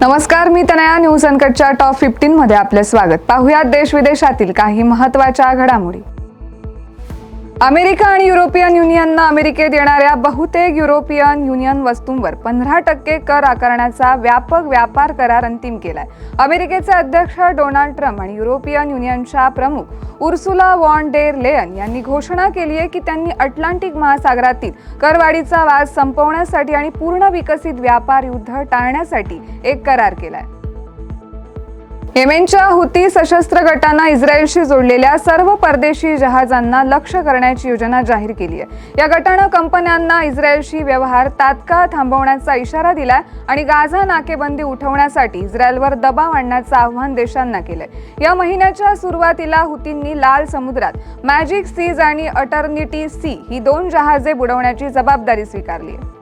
नमस्कार मी Tanaya. News अनकटच्या top fifteen मध्ये आपले स्वागत. पाहुयात देश विदेशातील काही महत्त्वाच्या घडामोडी. अमेरिका आणि युरोपियन युनियननं अमेरिकेत येणाऱ्या बहुतेक युरोपियन युनियन वस्तूंवर पंधरा टक्के कर आकारण्याचा व्यापक व्यापार करार अंतिम केलाय. अमेरिकेचे अध्यक्ष डोनाल्ड ट्रम्प आणि युरोपियन युनियनच्या प्रमुख उर्सुला वॉन डेर लेयन यांनी घोषणा केली आहे की त्यांनी अटलांटिक महासागरातील करवाढीचा वाद संपवण्यासाठी आणि पूर्ण विकसित व्यापार युद्ध टाळण्यासाठी एक करार केलाय. येमेनच्या हुती सशस्त्र गटांना इस्रायलशी जोडलेल्या सर्व परदेशी जहाजांना लक्ष्य करण्याची योजना जाहीर केली आहे या गटानं कंपन्यांना इस्रायलशी व्यवहार तात्काळ थांबवण्याचा इशारा दिलाय आणि गाझा नाकेबंदी उठवण्यासाठी इस्रायलवर दबाव आणण्याचं आव्हान देशांना केलंय. या महिन्याच्या सुरुवातीला हुतींनी लाल समुद्रात मॅजिक सीज आणि अटर्निटी सी ही दोन जहाजे बुडवण्याची जबाबदारी स्वीकारली आहे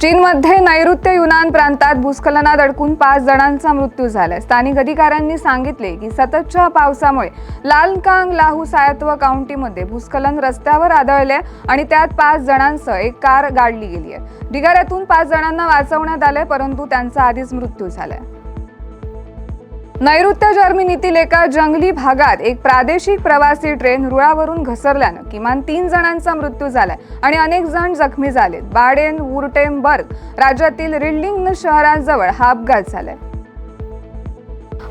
चीनमध्ये नैऋत्य युनान प्रांतात भूस्खलनात अडकून पाच जणांचा मृत्यू झाला स्थानिक अधिकाऱ्यांनी सांगितले की सततच्या पावसामुळे लालकांग लाहू सायत्व काउंटीमध्ये भूस्खलन रस्त्यावर आदळले आणि त्यात पाच जणांसह एक कार गाडली गेली आहे. ढिगाऱ्यातून पाच जणांना वाचवण्यात आले परंतु त्यांचा आधीच मृत्यू झालाय. नैऋत्य जर्मनीतील एका जंगली भागात एक प्रादेशिक प्रवासी ट्रेन रुळावरून घसरल्यानं किमान तीन जणांचा मृत्यू झालाय आणि अनेक जण जखमी झालेत. बाडेन वुर्टेमबर्ग राज्यातील रिल्डिंग शहराजवळ हा अपघात झालाय.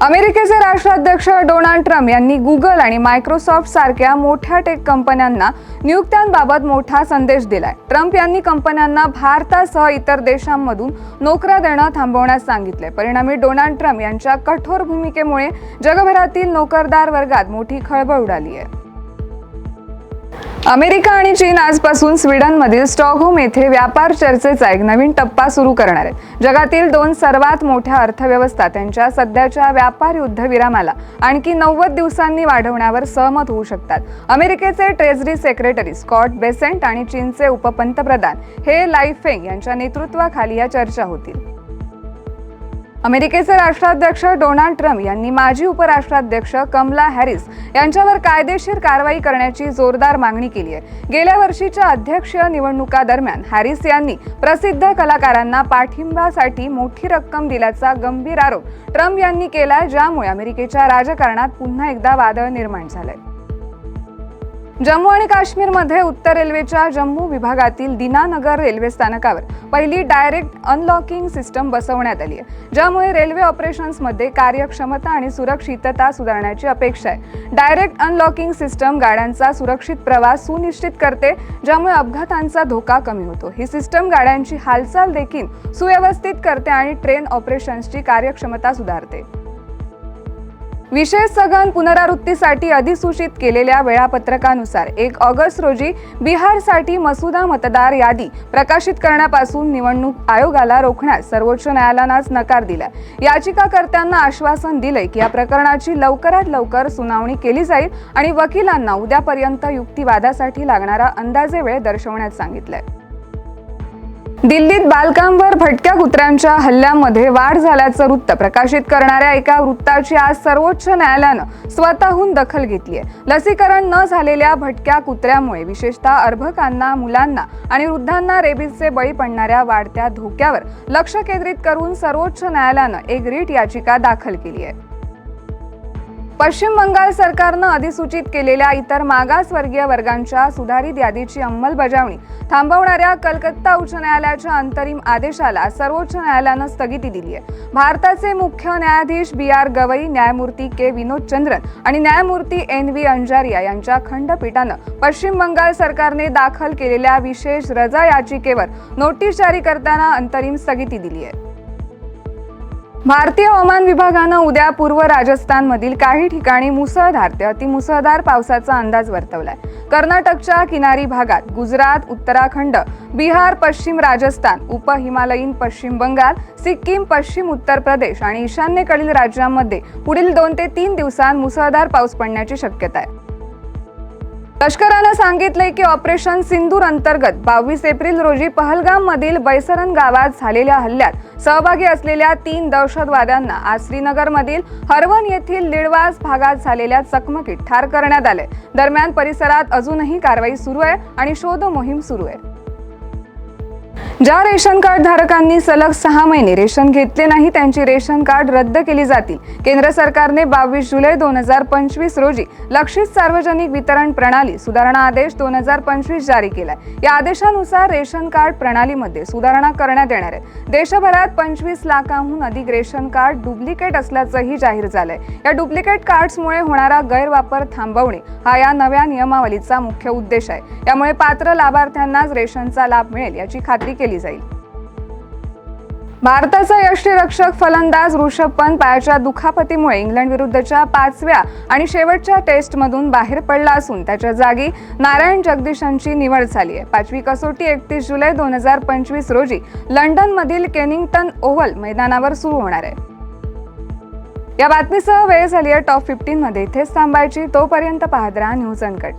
अमेरिकेचे राष्ट्राध्यक्ष डोनाल्ड ट्रम्प यांनी गुगल आणि मायक्रोसॉफ्ट सारख्या मोठ्या टेक कंपन्यांना नियुक्त्यांबाबत मोठा संदेश दिलाय. ट्रम्प यांनी कंपन्यांना भारतासह इतर देशांमधून नोकऱ्या देणं थांबवण्यास सांगितले परिणामी डोनाल्ड ट्रम्प यांच्या कठोर भूमिकेमुळे जगभरातील नोकरदार वर्गात मोठी खळबळ उडाली आहे. अमेरिका आणि चीन आजपासून स्वीडनमधील स्टॉकहोम येथे व्यापार चर्चेचा एक नवीन टप्पा सुरू करणार आहेत. जगातील दोन सर्वात मोठ्या अर्थव्यवस्था त्यांच्या सध्याच्या व्यापार युद्धविरामाला आणखी नव्वद दिवसांनी वाढवण्यावर सहमत होऊ शकतात. अमेरिकेचे ट्रेझरी सेक्रेटरी स्कॉट बेसेंट आणि चीनचे उपपंतप्रधान हे लाईफेंग यांच्या नेतृत्वाखाली या चर्चा होतील. अमेरिकेचे राष्ट्राध्यक्ष डोनाल्ड ट्रम्प यांनी माजी उपराष्ट्राध्यक्ष कमला हॅरिस यांच्यावर कायदेशीर कारवाई करण्याची जोरदार मागणी केली आहे. गेल्या वर्षीच्या अध्यक्षीय निवडणुकादरम्यान हॅरिस यांनी प्रसिद्ध कलाकारांना पाठिंबासाठी मोठी रक्कम दिल्याचा गंभीर आरोप ट्रम्प यांनी केला ज्यामुळे अमेरिकेच्या राजकारणात पुन्हा एकदा वादळ निर्माण झालंय. जम्मू आणि काश्मीरमध्ये उत्तर रेल्वेच्या जम्मू विभागातील दिनानगर रेल्वे स्थानकावर पहिली डायरेक्ट अनलॉकिंग सिस्टम बसवण्यात आली आहे ज्यामुळे रेल्वे ऑपरेशन्समध्ये कार्यक्षमता आणि सुरक्षितता सुधारण्याची अपेक्षा आहे. डायरेक्ट अनलॉकिंग सिस्टम गाड्यांचा सुरक्षित प्रवास सुनिश्चित करते ज्यामुळे अपघातांचा धोका कमी होतो. ही सिस्टम गाड्यांची हालचाल देखील सुव्यवस्थित करते आणि ट्रेन ऑपरेशन्सची कार्यक्षमता सुधारते. विशेष सघन पुनरावृत्तीसाठी अधिसूचित केलेल्या वेळापत्रकानुसार एक ऑगस्ट रोजी बिहारसाठी मसुदा मतदार यादी प्रकाशित करण्यापासून निवडणूक आयोगाला रोखण्यास सर्वोच्च न्यायालयानंच नकार दिला. याचिकाकर्त्यांना आश्वासन दिले की या प्रकरणाची लवकरात लवकर सुनावणी केली जाईल आणि वकिलांना उद्यापर्यंत युक्तिवादासाठी लागणारा अंदाजे वेळ दर्शवण्यास सांगितलंय. दिल्लीत बालकांवर भटक्या कुत्र्यांच्या हल्ल्यामध्ये वाढ झाल्याचं वृत्त प्रकाशित करणाऱ्या एका वृत्ताची आज सर्वोच्च न्यायालयानं स्वतःहून दखल घेतली आहे. लसीकरण न झालेल्या भटक्या कुत्र्यामुळे विशेषतः अर्भकांना मुलांना आणि वृद्धांना रेबीजचे बळी पडणाऱ्या वाढत्या धोक्यावर लक्ष केंद्रित करून सर्वोच्च न्यायालयानं एक रीट याचिका दाखल केली आहे. पश्चिम बंगाल सरकारनं अधिसूचित केलेल्या इतर मागासवर्गीय वर्गांच्या सुधारित यादीची अंमलबजावणी थांबवणाऱ्या कलकत्ता उच्च न्यायालयाच्या अंतरिम आदेशाला सर्वोच्च न्यायालयानं स्थगिती दिली आहे भारताचे मुख्य न्यायाधीश बी आर गवई न्यायमूर्ती के विनोद चंद्रन आणि न्यायमूर्ती एन व्ही अंजारिया यांच्या खंडपीठानं पश्चिम बंगाल सरकारने दाखल केलेल्या विशेष रजा याचिकेवर नोटीस जारी करताना अंतरिम स्थगिती दिली आहे भारतीय हवामान विभागानं उद्या पूर्व राजस्थानमधील काही ठिकाणी मुसळधार ते अतिमुसळधार पावसाचा अंदाज वर्तवलाय. कर्नाटकच्या किनारी भागात गुजरात उत्तराखंड बिहार पश्चिम राजस्थान उप हिमालयीन पश्चिम बंगाल सिक्कीम पश्चिम उत्तर प्रदेश आणि ईशान्येकडील राज्यांमध्ये पुढील दोन ते तीन दिवसांत मुसळधार पाऊस पडण्याची शक्यता आहे. लष्करानं सांगितले की ऑपरेशन सिंदूर अंतर्गत बावीस एप्रिल रोजी पहलगाम मधील बैसरन गावात झालेल्या हल्ल्यात सहभागी असलेल्या तीन दहशतवाद्यांना आज श्रीनगरमधील हरवन येथील लिडवास भागात झालेल्या चकमकीत ठार करण्यात आले दरम्यान परिसरात अजूनही कारवाई सुरू आहे आणि शोध मोहीम सुरू आहे. ज्या रेशन कार्ड धारकांनी सलग सहा महिने रेशन घेतले नाही त्यांची रेशन कार्ड रद्द केली जातील. केंद्र सरकारने बावीस जुलै दोन हजार पंचवीस रोजी लक्षित सार्वजनिक वितरण प्रणाली सुधारणा आदेश दोन हजार पंचवीस जारी केलाय. या आदेशानुसार रेशन कार्ड प्रणालीमध्ये सुधारणा करण्यात येणार आहे. देशभरात पंचवीस लाखांहून अधिक रेशन कार्ड डुप्लिकेट असल्याचंही जाहीर झालंय. या डुप्लिकेट कार्ड्समुळे होणारा गैरवापर थांबवणे हा या नव्या नियमावलीचा मुख्य उद्देश आहे. यामुळे पात्र लाभार्थ्यांनाच रेशनचा लाभ मिळेल याची खात्री केली जाईल. भारताचा यष्टीरक्षक फलंदाज ऋषभ पंत पायाच्या दुखापतीमुळे इंग्लंड विरुद्धच्या पाचव्या आणि शेवटच्या टेस्टमधून बाहेर पडला असून त्याच्या जागी नारायण जगदीशांची निवड झाली आहे. पाचवी कसोटी एकतीस जुलै दोन हजार पंचवीस रोजी लंडनमधील केनिंग्टन ओव्हल मैदानावर सुरू होणार आहे. या बातमीसह वेळ झाली आहे टॉप फिफ्टीन मध्ये इथेच थांबायची. तोपर्यंत पाहत राहा न्यूज अनकट.